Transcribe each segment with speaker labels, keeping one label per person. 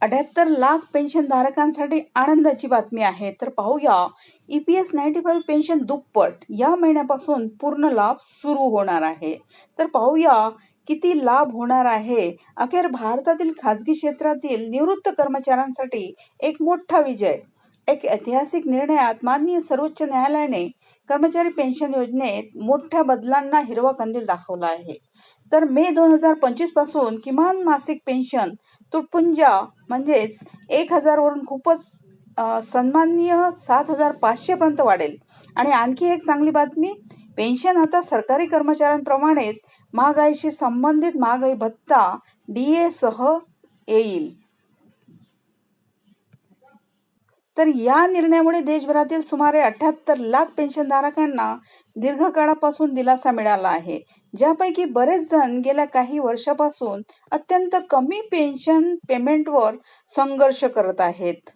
Speaker 1: अठ्याहत्तर लाख पेन्शन धारकांसाठी आनंदाची बातमी आहे. तर पाहूया E P S ninety five pension दुप्पट या महिन्यापासून पूर्ण लाभ सुरू होणार आहे. तर पाहूया किती लाभ होणार आहे? अखेर भारतातील खाजगी क्षेत्रातील निवृत्त कर्मचाऱ्यांसाठी एक मोठा विजय. एक ऐतिहासिक निर्णयात माननीय सर्वोच्च न्यायालयाने कर्मचारी पेन्शन योजनेत मोठ्या बदलांना हिरवा कंदील दाखवला आहे. तर मे दोन हजार पंचवीसपासून किमान मासिक पेन्शन तुटपुंजा म्हणजेच एक हजारवरून खूपच सन्माननीय सात हजार पाचशे पर्यंत वाढेल. आणि आणखी एक चांगली बातमी पेन्शन आता सरकारी कर्मचाऱ्यांप्रमाणेच महागाईशी संबंधित महागाई भत्ता डी सह येईल. तर या निर्णयामुळे देशभरातील सुमारे अठ्याहत्तर लाख पेन्शनधारकांना दीर्घकाळापासून दिलासा मिळाला आहे ज्यापैकी बरेच जण गेल्या काही वर्षापासून अत्यंत कमी पेन्शन पेमेंटवर संघर्ष करत आहेत.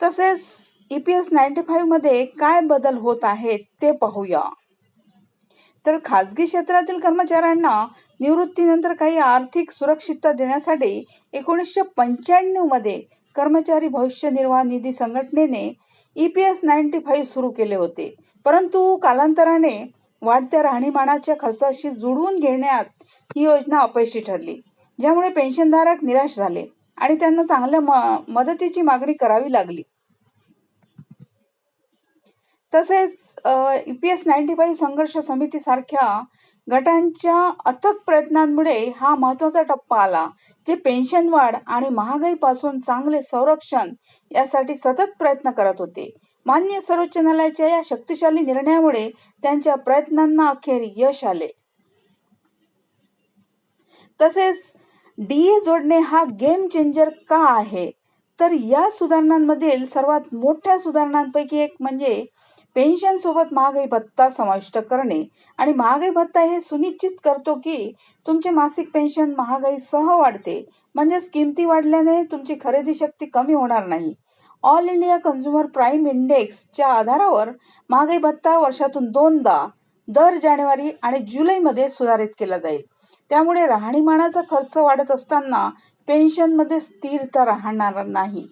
Speaker 1: तसेच ई पी एस नाईन्टी फाईव्हमध्ये काय बदल होत आहेत ते पाहूया. तर खाजगी क्षेत्रातील कर्मचाऱ्यांना निवृत्तीनंतर काही आर्थिक सुरक्षितता देण्यासाठी एकोणीसशे पंच्याण्णवमध्ये कर्मचारी भविष्य निर्वाह निधी संघटनेने E P S ninety five सुरू केले होते. परंतु कालांतराने वाढत्या राहणीमानाच्या खर्चाशी जुळवून घेण्यात ही योजना अपयशी ठरली ज्यामुळे पेन्शनधारक निराश झाले आणि त्यांना चांगल्या मदतीची मागणी करावी लागली. तसेच ईपीएस नाईन्टी फाईव्ह संघर्ष समिती सारख्या गटांच्या अथक प्रयत्नांमुळे हा महत्त्वाचा टप्पा आला जे पेन्शन वाढ आणि महागाईपासून चांगले संरक्षण यासाठी सतत प्रयत्न करत होते. मान्य सर्वोच्च न्यायालयाच्या या शक्तिशाली निर्णयामुळे त्यांच्या प्रयत्नांना अखेर यश आले. तसेच डीए जोडणे हा गेम चेंजर का आहे? तर या सुधारणांमधील सर्वात मोठ्या सुधारणांपैकी एक म्हणजे पेन्शन सोबत महागाई भत्ता समाविष्ट करणे आणि महागाई भत्ता हे सुनिश्चित करतो की तुमचे मासिक पेन्शन महागाईसह वाढते. म्हणजेच किमती वाढल्याने तुमची खरेदी शक्ती कमी होणार नाही. ऑल इंडिया कन्झ्युमर प्राईम इंडेक्सच्या आधारावर महागाई भत्ता वर्षातून दोनदा दर जानेवारी आणि जुलैमध्ये सुधारित केला जाईल. त्यामुळे राहणीमानाचा खर्च वाढत असताना पेन्शनमध्ये स्थिरता राहणार नाही.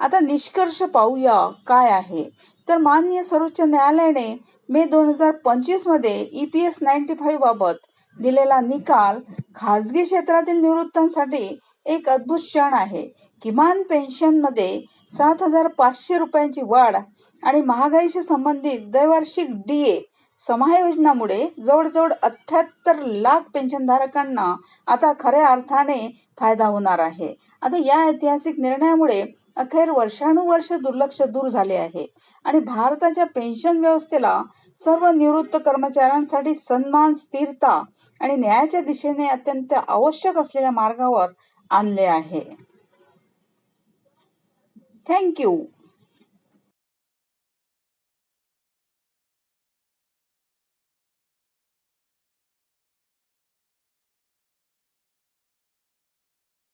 Speaker 1: आता निष्कर्ष पाहूया काय आहे. तर माननीय सर्वोच्च न्यायालयाने मे दोन हजार पंचवीसमध्ये E P S ninety five बाबत दिलेला निकाल खाजगी क्षेत्रातील निवृत्तांसाठी एक अद्भुत क्षण आहे. किमान पेन्शनमध्ये सात हजार पाचशे रुपयांची वाढ आणि महागाईशी संबंधित दैवार्षिक डीए समायोजनामुळे जवळजवळ अठ्याहत्तर लाख पेन्शनधारकांना आता खऱ्या अर्थाने फायदा होणार आहे. आता या ऐतिहासिक निर्णयामुळे अखेर वर्षानुवर्ष दुर्लक्ष दूर झाले आहे. आणि भारताच्या पेन्शन व्यवस्थेला सर्व निवृत्त कर्मचाऱ्यांसाठी सन्मान स्थिरता आणि न्यायाच्या दिशेने अत्यंत आवश्यक असलेल्या मार्गावर आणले आहे. थँक्यू